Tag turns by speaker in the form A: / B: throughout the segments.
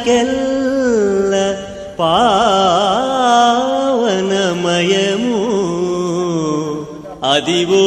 A: పావనములకెల్ల పావనమయము అదివో అదివో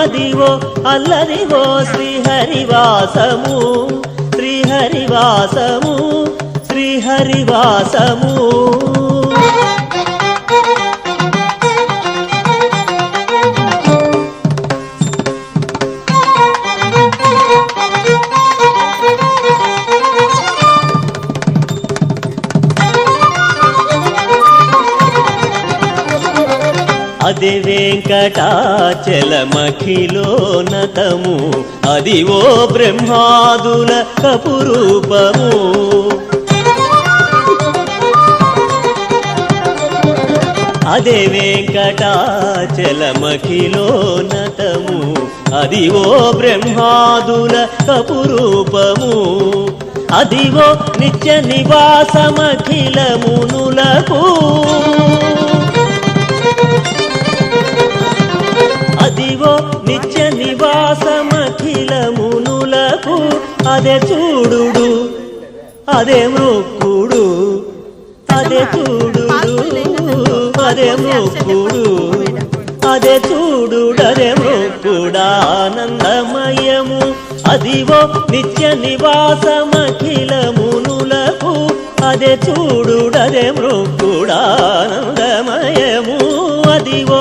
A: అదివో అల్లదివో శ్రీహరివాసము శ్రీహరివాసము శ్రీహరివాసము. అది వెంకటాచలమఖిలోనతము అది ఓ బ్రహ్మాదుల కపురూపము. అదే వెంకటాచలమఖిలోనతము అది ఓ బ్రహ్మాదుల కపురూపము. అదివో నిత్య నివాసమఖిల మునులకు. అదివో నిత్య నివాసమఖిలమునులకు అదే చూడు అదే మృక్కుడు అదే చూడు అదే మృక్కుడు అదే చూడు అదే మృక్కుడానందమయము అదివో నిత్య నివాసమఖిలమునులకు అదే చూడు అదే మృక్కుడానందమయము అదివో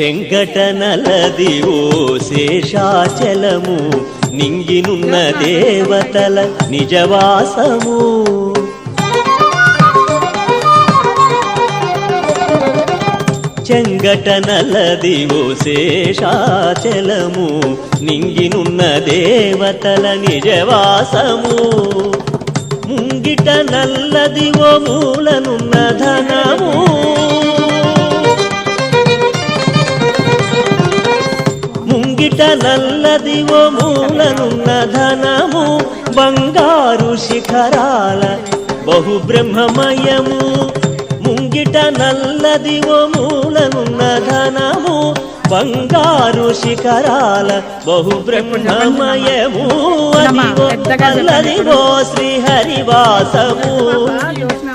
A: చెంగట ఓ శేషాచలము నింగినున్న దేవతల నిజవాసము. చెంగటనలది ఓ శేషాచలము నింగినున్న దేవతల నిజవాసము. ముంగిట నల్లది ఓ మూలనున్న ధనము. ముంగిట నల్లది ఓ మూలనున్న ధనము బంగారు శిఖరాల బహు బ్రహ్మమయము ముంగిట నల్లది ఓ మూలనున్న ధనము బంగారు శిఖరాల బహు బ్రహ్మమయము అదివో అల్లదివో శ్రీహరివాసము.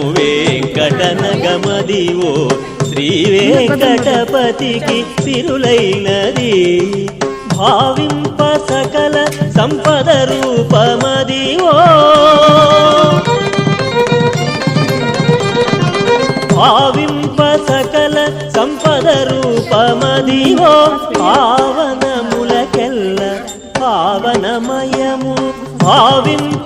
A: వెంకటనగమదివో శ్రీ వెంకటపతికి తిరులైనది. భావింప సకల సంపద రూపమదివో. భావింప సకల సంపద రూపమదివో. పావనములకెల్ల పావనమయము భావింప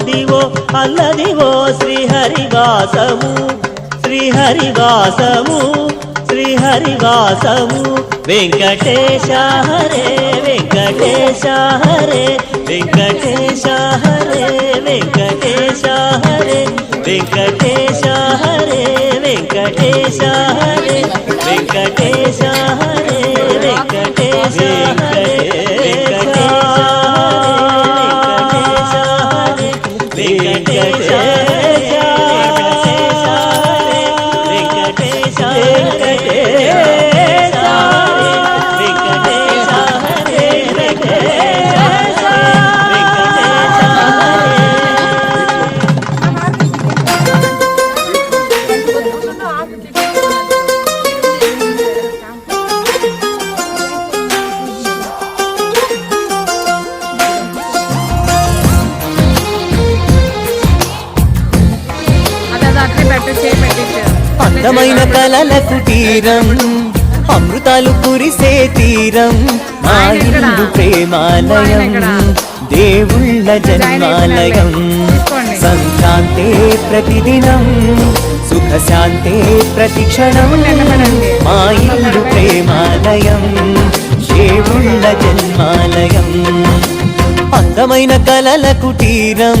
A: అల్లదివో అల్లదివో శ్రీహరివాసము శ్రీహరివాసము శ్రీహరివాసము. వెంకటేశ హరే వెంకటేశ హరే వెంకటేశ హరే వెంకటేశ హరే వెంకటేశ హరే వెంకటేశ హరే వెంకటేశ హరే
B: అందమైన కలల కుటీరం అమృతాలు కురిసే తీరం మా ఇల్లు ప్రేమాలయం దేవుళ్ళ జన్మాలయం. సంక్రాంతే ప్రతిదినం సుఖ శాంతే ప్రతిక్షణం మా ఇల్లు ప్రేమాలయం దేవుళ్ళ జన్మాలయం. అందమైన కలల కుటీరం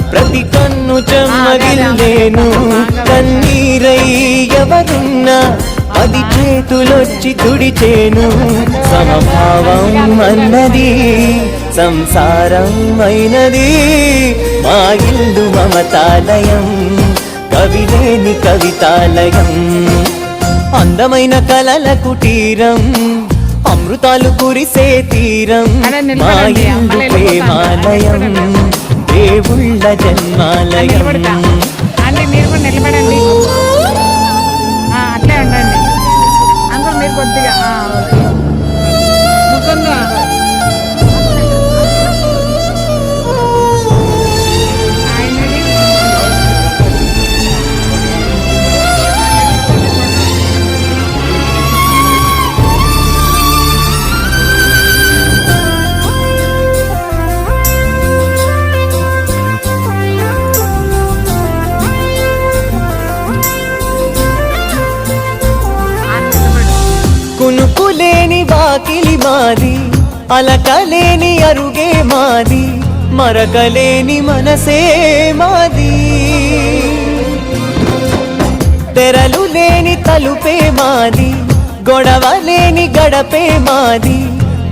B: ప్రతి కన్ను చెమ్మగిల్లేను. కన్నీరై ఎవరున్నా అది చేతులొచ్చి తుడిచేను. సమభావం అన్నది సంసారం అయినది. మా ఇల్లు మమతాలయం కవిలేని కవితాలయం. అందమైన కలల కుటీరం అమృతాలు కురిసే తీరం. మా ఇల్లు. ప్రేమాలయం.
C: உள்ள ஜென்மாலயம்
B: లేని వాకిలి మాది అలకలేని అరుగే మాది మరకలేని మనసే మాది. తెరలు లేని తలుపే మాది గొడవ లేని గడపే మాది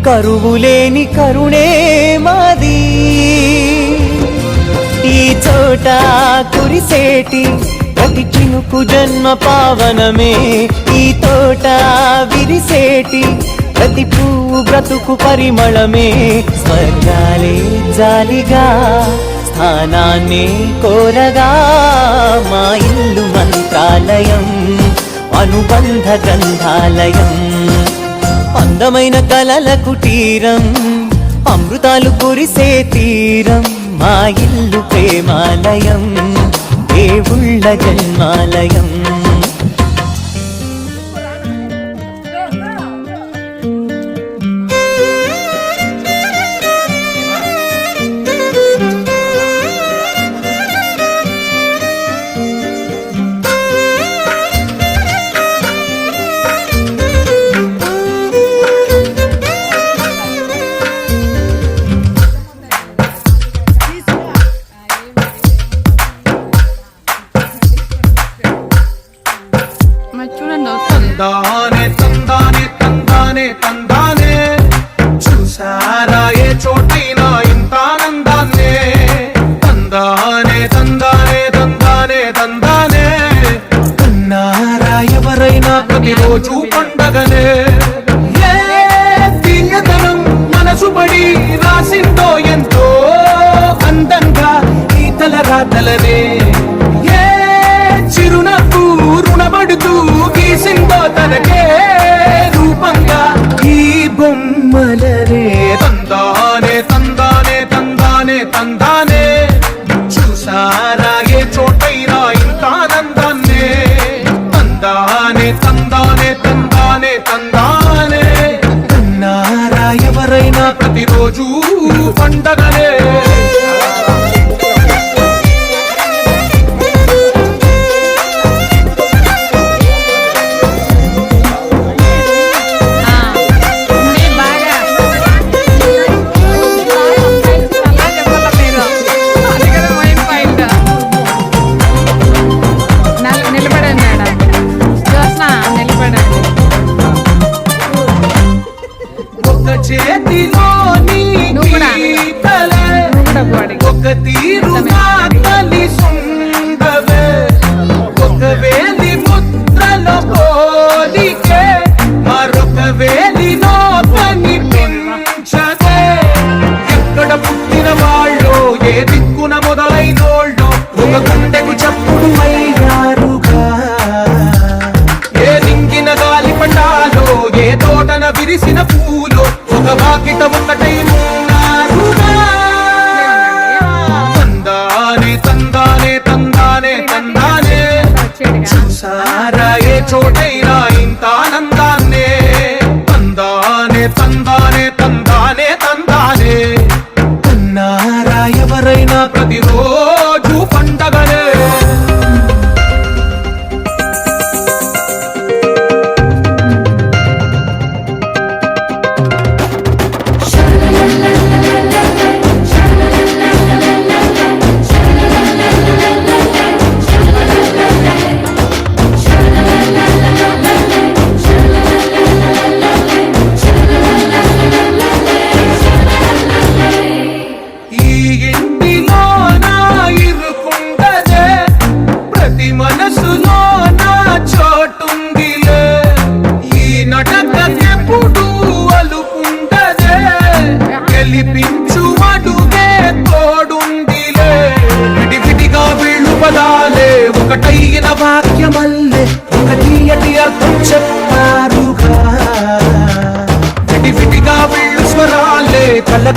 B: కరువు లేని కరుణే మాది. ఈ చోట కురిసేటి ఈ చినుకు జన్మ పావనమే. ఈ తోట విరిసేటి ప్రతి పువ్వు బ్రతుకు పరిమళమే. స్వర్గాలే జాలిగా స్థానాన్ని కోరగా మా ఇల్లు మంత్రాలయం అనుబంధ గ్రంథాలయం. అందమైన కలల కుటీరం అమృతాలు కురిసే తీరం మా ఇల్లు ప్రేమాలయం.
D: ഉള്ള ജന്മാലയം. virou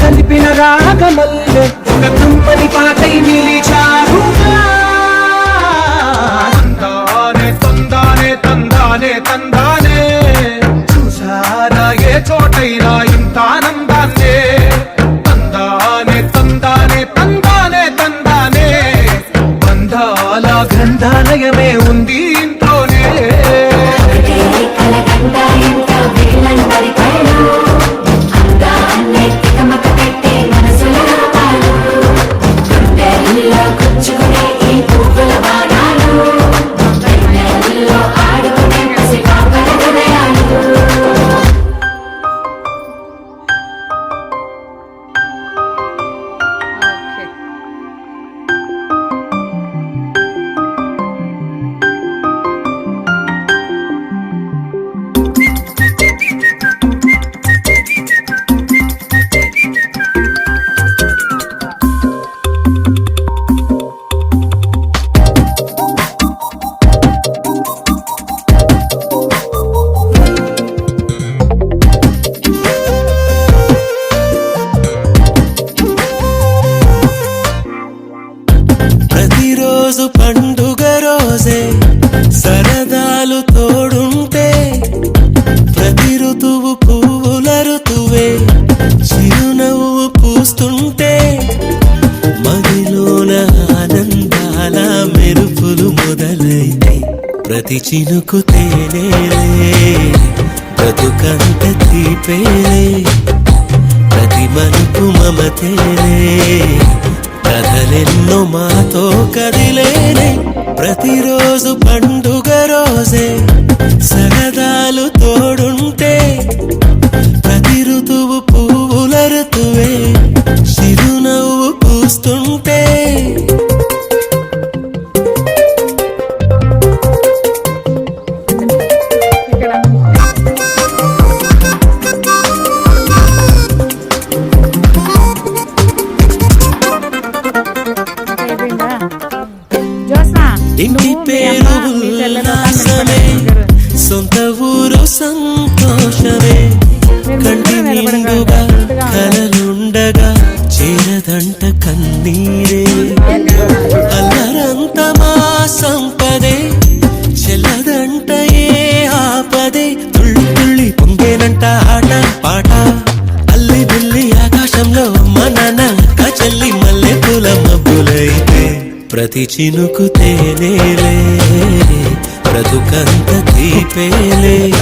D: కనిపిన రాగమల్ల
E: చినుకు తేలే బ్రతుకంత తీపేలే ప్రతి మలుపు మమతేలే కథలెన్నో మాతో కదిలేనే ప్రతిరోజు పండుగ రోజే సరదాలు తోడుంటే ప్రతి ఋతువు పువ్వుల ఋతువే. ప్రతి చినుకు తేనేలే బ్రతుకంత తీపేలే.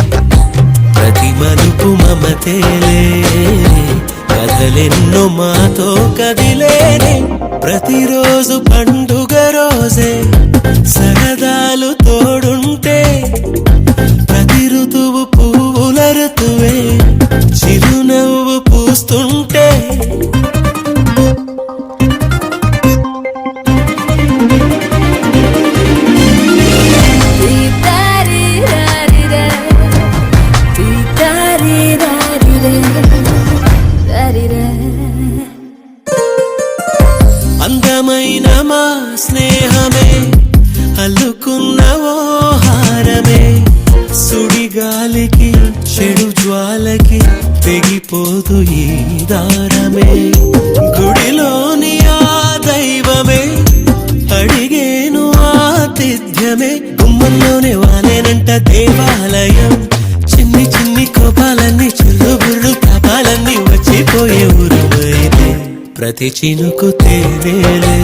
E: ప్రతి మలుపు మమతేలే కథలెన్నో మాతో కదిలేని. ప్రతిరోజు పండుగ రోజే సరదాలు తోడుంటే. ప్రతి ఋతువు పువ్వుల ఋతువే చిరునవ్వు పూస్తుంటే. ప్రతి చినుకు తేనేలే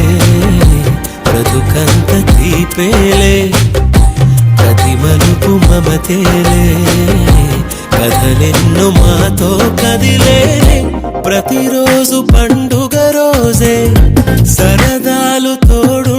E: బ్రతుకంత తీపేలే. ప్రతి మలుపు మమతేలే కథలెన్ను మాతో కదిలేనే ప్రతిరోజు పండుగ రోజే సరదాలు తోడు